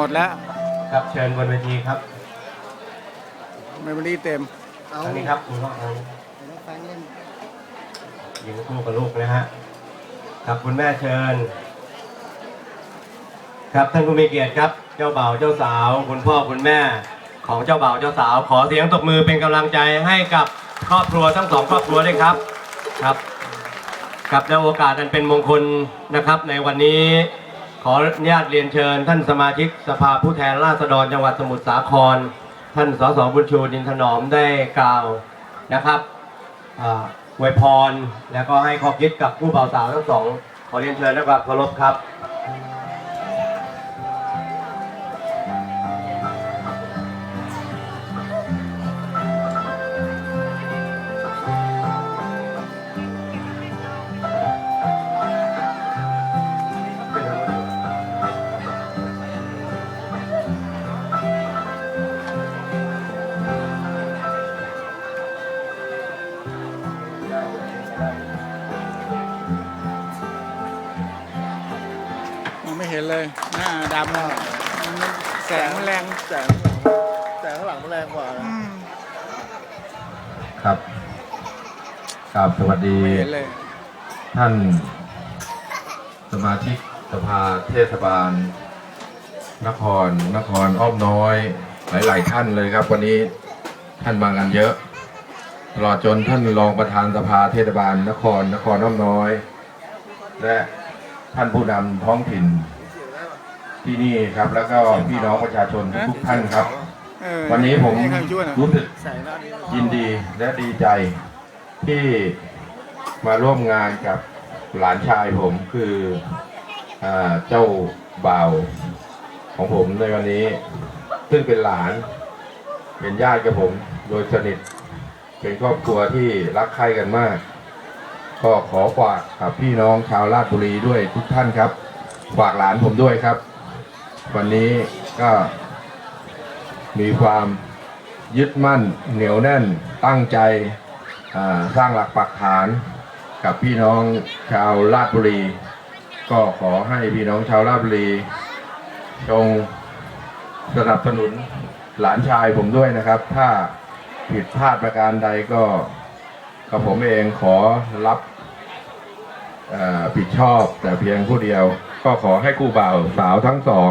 มดแล้ว ครับเชิญบนเวทีครับเมมโมรี่เต็ม เอาทางนี้ครับคุณพ่อทางนี้น้องแฟงเล่นยิงคู่กับลูกนะฮะครับคุณแม่เชิญ ครับท่านผู้มีเกียรติครับ เจ้าบ่าวเจ้าสาว คุณพ่อคุณแม่ ของเจ้าบ่าวเจ้าสาว ขอเสียงตบมือเป็นกำลังใจให้กับครอบครัวทั้งสองครอบครัวด้วยครับครับ ครับในโอกาสอันเป็นมงคลนะครับ ในวันนี้ ขออนุญาตเรียนเชิญ ท่านสมาชิกสภาผู้แทนราษฎรจังหวัดสมุทรสาคร ท่านสสบุญชูดินถนอมได้กล่าวนะครับอวยพร แล้วก็ให้ข้อคิดกับผู้บ่าวสาวทั้งสอง ขอเรียนเชิญด้วยความเคารพครับาดำอะมันแสงมันแรงแสงแสงข้างหลังมันแรงกว่านะอืมครับกราบสวัสดี ไม่เห็นเลย ท่านสมาชิกสภาเทศบาล นครนครอ้อมน้อย หลาย ๆ ท่านเลยครับ วันนี้ท่านมากันเยอะตลอดจนท่านรองประธานสภาเทศบาล นครนครอ้อมน้อย และท่านผู้นำท้องถิ่น ที่นี่ครับ แล้วก็พี่น้องประชาชนทุกๆท่านครับเออวันนี้ผมใครช่วยหน่อยรู้สึกแสงด้านนี้ยินดีและดีใจที่มาร่วมงานกับหลานชายผมคืออาเจ้าบ่าวของผมในวันนี้ ซึ่งเป็นหลาน เป็นญาติกับผมโดยสนิท เป็นครอบครัวที่รักใคร่กันมาก ก็ขอฝากกับพี่น้องชาวราชบุรีด้วยทุกท่านครับ ฝากหลานผมด้วยครับ วันนี้ก็มีความยึดมั่นเหนียวแน่นตั้งใจสร้างหลักปักฐานกับพี่น้องชาวราชบุรี ก็ขอให้พี่น้องชาวราชบุรีจงสนับสนุนหลานชายผมด้วยนะครับ ถ้าผิดพลาดประการใดก็กับผมเองขอรับผิดชอบแต่เพียงผู้เดียว ก็ขอให้คู่บ่าวสาวทั้งสอง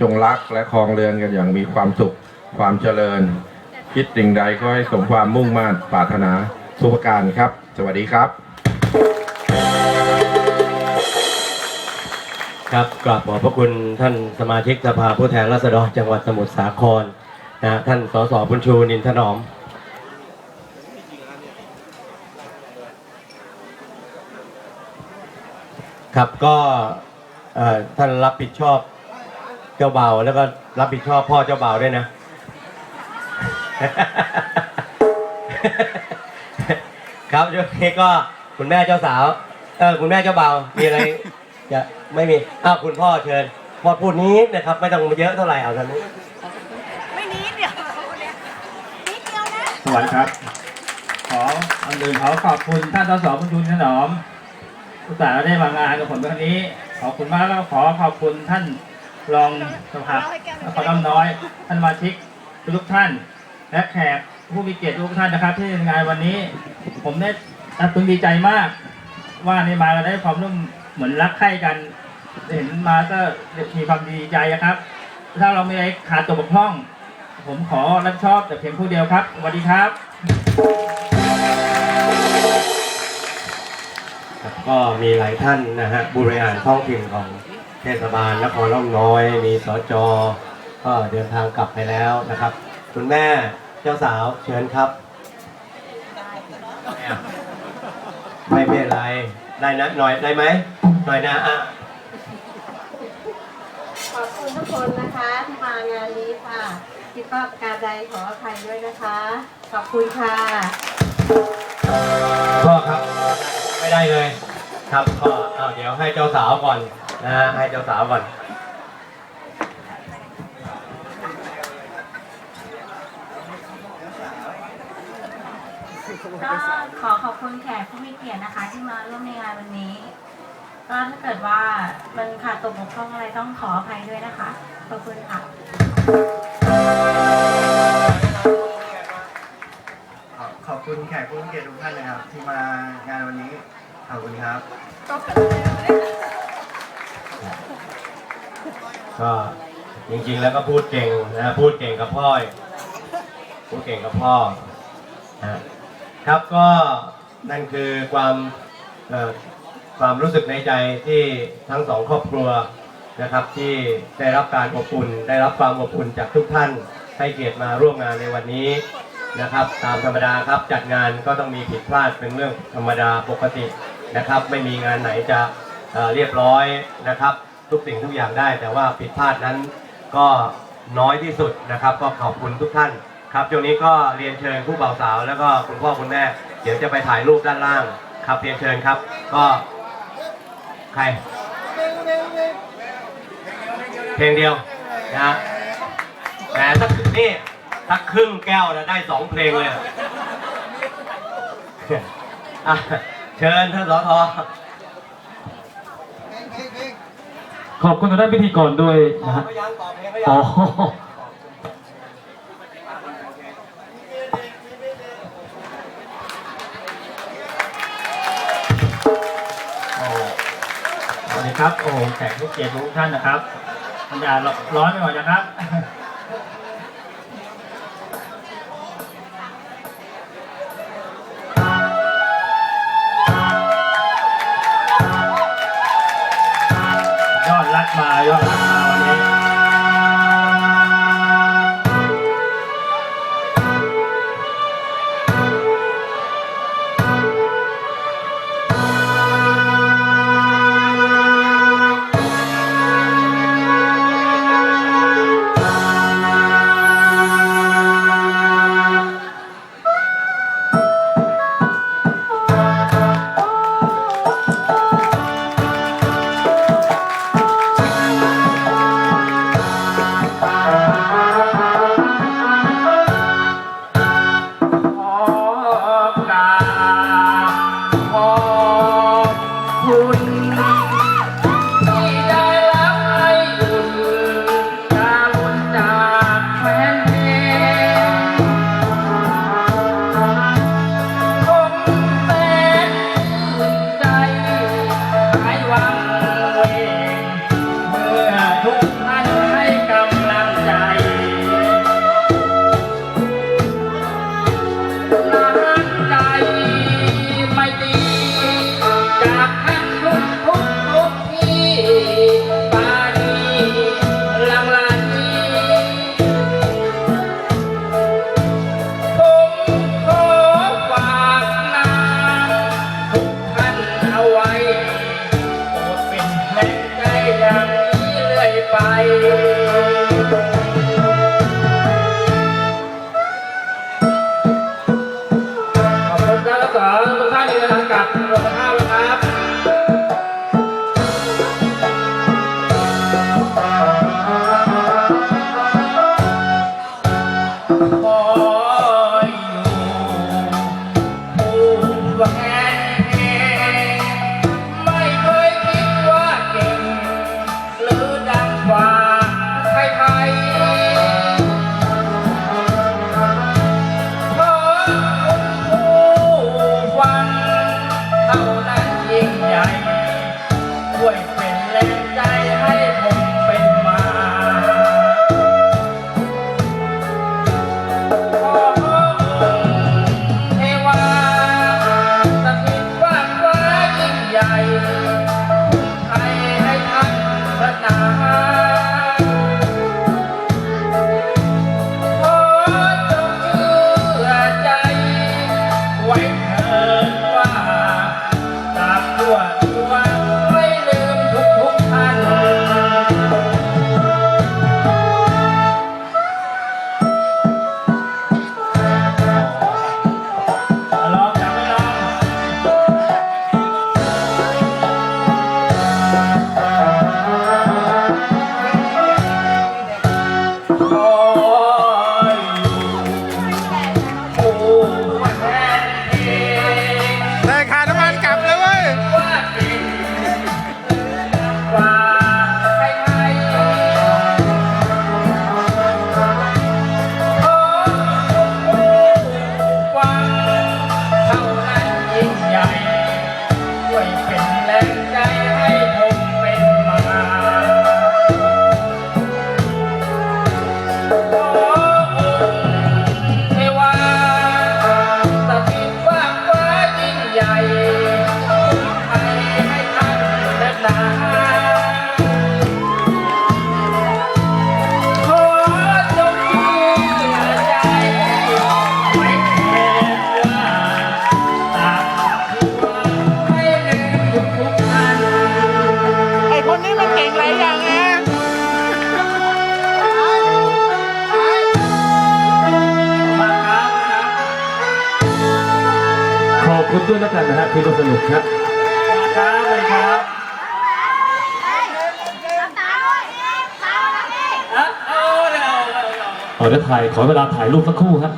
จงรักและครองเรือนกันอย่างมีความสุขความเจริญ คิดสิ่งใดก็ให้สมความมุ่งมั่นปรารถนาสุภการครับ สวัสดีครับ ครับกราบขอบพระคุณท่านสมาชิกสภาผู้แทนราษฎรจังหวัดสมุทรสาครนะท่านสสบุญชูนินถนอมครับก็เอ่อท่านรับผิดชอบ เจ้าบ่าวแล้วก็รับผิดชอบพ่อเจ้าบ่าวด้วยนะ ครับช่วงนี้ก็คุณแม่เจ้าสาวเออคุณแม่เจ้าบ่าวมีอะไรจะไม่มีอ้าวคุณพ่อเชิญพ่อพูดนี้นะครับ ไม่ต้องเยอะเท่าไหร่เอาท่านนี้ไม่นิดเดียวเนี่ยนิดเดียวนะสวัสดีครับ ขออันอื่นขอขอบคุณท่านสสบุญชูถนอมอุตส่าห์ได้มางานกับผมในครั้งนี้ ขอบคุณมากแล้วขอขอบคุณท่าน รองสภานครน้ำน้อยท่านมาชิกทุกท่าน และแขกผู้มีเกียรติทุกท่านนะครับ ที่งานวันนี้ ผมได้อับปึงดีใจมาก ว่าในมาเราได้ความร่วมเหมือนรักใคร่กัน เห็นมาก็มีความดีใจนะครับ ถ้าเรามีอะไรขาดตกบกพร่อง ผมขอรับผิดชอบแต่เพียงผู้เดียวครับสวัสดีครับก็มีหลายท่านนะฮะบริหารท้องถิ่นของ ทศบาลนครร่องน้อย มีสจก็เดินทางกลับไปแล้วนะครับ คุณแม่เจ้าสาวเชิญครับ ไม่เป็นไร ได้นะหน่อยได้ไหมหน่อยนะอะขอบคุณทุกคนนะคะที่มางานนี้ค่ะที่พลาดการใดขออภัยด้วยนะคะ ขอบคุณค่ะพ่อครับ ไม่ได้เลย ครับก็เอาเดี๋ยวให้เจ้าสาวก่อน นะฮะให้เจ้าสาวก่อนก็ขอขอบคุณแขกผู้มีเกียรตินะคะ ที่มาร่วมในงานวันนี้ ก็ถ้าเกิดว่ามันขาดตกบกพร่องอะไรต้องขออภัยด้วยนะคะ ขอบคุณค่ะขอบคุณแขกผู้มีเกียรติทุกท่านนะครับ ที่มางานวันนี้ขอบคุณครับ ก็จริงๆแล้วก็พูดเก่งนะพูดเก่งกับพ่อพูดเก่งกับพ่อนะครับก็นั่นคือความความรู้สึกในใจที่ทั้งสองครอบครัวนะครับ ที่ได้รับการอบอุ่น ได้รับความอบอุ่นจากทุกท่านให้เกียรติมาร่วมงานในวันนี้นะครับ ตามธรรมดาครับจัดงานก็ต้องมีผิดพลาดเป็นเรื่องธรรมดาปกตินะครับ ไม่มีงานไหนจะเรียบร้อยนะครับ ทุกสิ่งทุกอย่างได้ แต่ว่าผิดพลาดนั้นก็น้อยที่สุดนะครับ ก็ขอบคุณทุกท่านครับช่วงนี้ก็เรียนเชิญผู้บ่าวสาว แล้วก็คุณพ่อคุณแม่ เดี๋ยวจะไปถ่ายรูปด้านล่างครับเรียนเชิญครับ ก็ใครเพลงเดียวนะแหมสักนี่สักครึ่งแก้วนะได้สองเพลงเลยอะเชิญท่านสอทอ ขอบคุณทางด้านพิธีกรด้วยนะฮะเขายังต่อเพลงเขายัอ๋องโอ้สวัสดีครับ โอ้โหแขกผู้เกียรติทุกท่านนะครับบรรยากาศร้อนไปหมดนะครับ Bye. ด้วยแล้วกันนะฮะที่ร่วมสนุกครับครับเลยครับรับตาด้วยตารับดิอะเอาเดี๋ยวเอาเอาเอาเอาเดี๋ยวถ่ายขอเวลาถ่ายรูปสักครู่ครับ